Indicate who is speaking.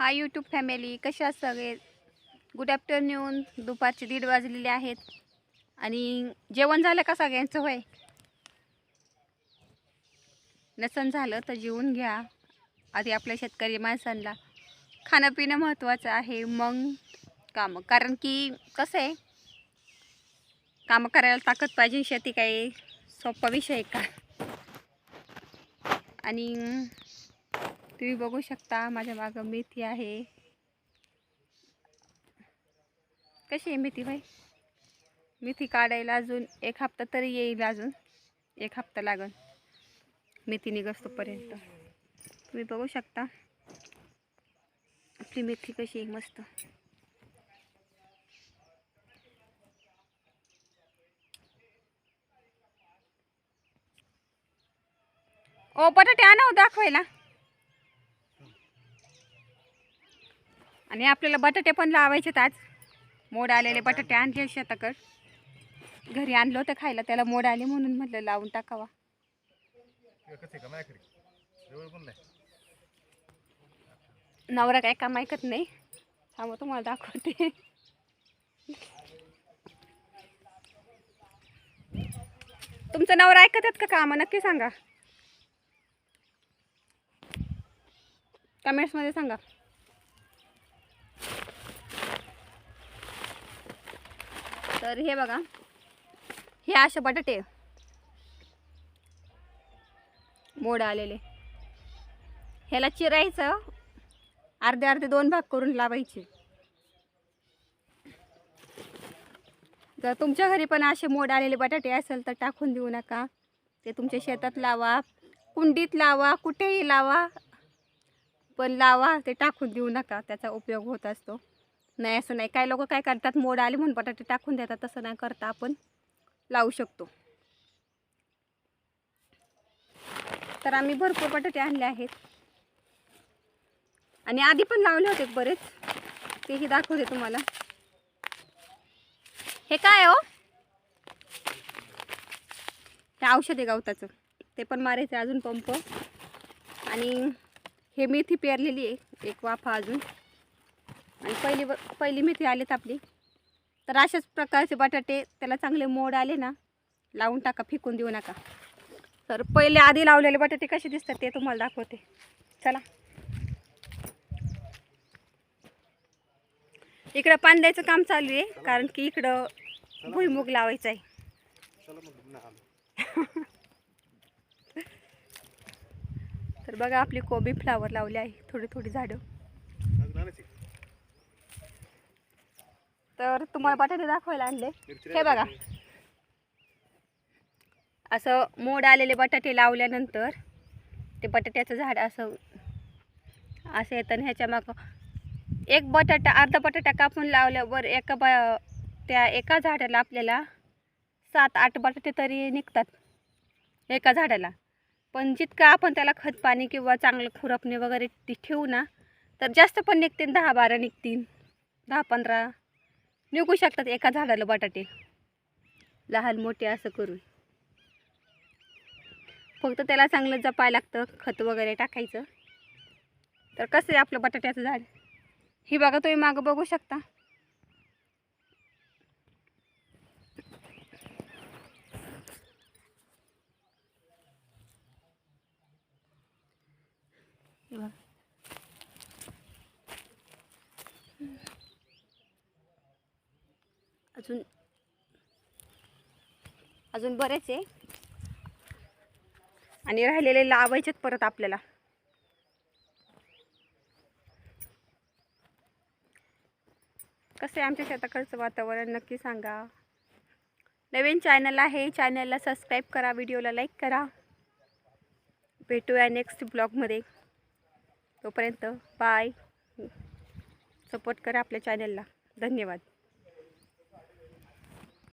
Speaker 1: Hi YouTube family कशा सगळे? Good afternoon दुपारचे दीड वाजलेले आहेत. आणि जेवण झालं का सगळ्यांचं? होय. नसन झालं तर जेवून घ्या. आधी आपल्या शेतकरी माणसांना खाणं पिणं महत्त्वाचं आहे. मग कामं. कारण की कसं आहे कामं करायला ताकद पाहिजे शेती काही सोपा विषय आहे का? आणि तुम्ही बघू शकता माझ्या मागं मेथी आहे. कशी आहे मेथी भाई मेथी काढायला अजून एक हप्ता तरी येईल अजून. एक हप्ता लागल मेथी निघसतोपर्यंत तुम्ही बघू शकता. आपली मेथी कशी आहे मस्त. ओ बटाटे आणा दाखवायला. आणि आपल्याला बटाटे पण लावायचे आज. मोड आलेले बटाटे आणले शेताकड. घरी आणलं होतं खायला त्याला मोड आले म्हणून म्हटलं लावून टाकावा. नवरा काय काम ऐकत नाही. थांबा तुम्हाला दाखवते. तुमचं नवरा ऐकत आहेत का काम? नक्की सांगा. कमेंट्समध्ये सांगा. तर हे बघा. हे असे बटाटे. मोड आलेले. ह्याला चिरायचं. अर्धे अर्धे दोन भाग करून लावायचे. जर तुमच्या घरी पण असे मोड आलेले बटाटे असेल तर टाकून देऊ नका. ते तुमच्या शेतात लावा. कुंडीत लावा कुठेही लावा. पण लावा ते टाकून देऊ नका. त्याचा उपयोग होत असतो. नाही असं नाही. काही लोक काय करतात मोड आले म्हणून बटाटे टाकून देतात तसं नाही करता आपण. लावू शकतो. तर आम्ही भरपूर बटाटे आणले आहेत. आणि आधी पण लावले होते बरेच. तेही दाखवते तुम्हाला. हे काय हो? हे औषध आहे गवताचं. ते पण मारायचं आहे अजून पंप. आणि हे मेथी पेरलेली आहे एक वाफा अजून. आणि पहिली ब पहिली मेथी आलीत आपली. तर अशाच प्रकारचे बटाटे त्याला चांगले मोड आले ना लावून टाका फेकून देऊ नका. तर पहिले आधी लावलेले बटाटे कसे दिसतात ते तुम्हाला दाखवते. चला. इकडं पांद्याचं काम चालू आहे कारण की इकडं भुईमुग लावायचं आहे तर बघा आपली कोबी फ्लावर लावली आहे थोडी थोडी झाडं. तर तुम्हाला बटाटे दाखवायला आणले. हे बघा. असं मोड आलेले बटाटे लावल्यानंतर ते बटाट्याचं झाड असं असं येतं आणि ह्याच्या माग एक बटाटा अर्धा बटाटा कापून लावल्यावर एका ब त्या एका झाडाला आपल्याला सात आठ बटाटे तरी निघतात एका झाडाला. पण जितकं आपण त्याला खत पाणी किंवा चांगलं खुरपणे वगैरे ठेवू ना तर जास्त पण निघतील दहा बारा निघतील दहा पंधरा निघू शकतात एका झाडाला बटाटे. लहान मोठे असं करून. फक्त त्याला चांगलं जपायला लागतं खत वगैरे टाकायचं. तर कसं आहे आपलं बटाट्याचं झाड? ही बघा तुम्ही मागं बघू शकता. बघा. अजून अजून बरेच आहे. आणि राहिलेले लावायचेत परत आपल्याला. कसं आहे आमच्या शेताकडचं वातावरण नक्की सांगा. नवीन चॅनल आहे चॅनलला सबस्क्राईब करा व्हिडिओला लाईक करा. भेटूया नेक्स्ट ब्लॉगमध्ये तोपर्यंत बाय सपोर्ट करा आपल्या चॅनलला धन्यवाद.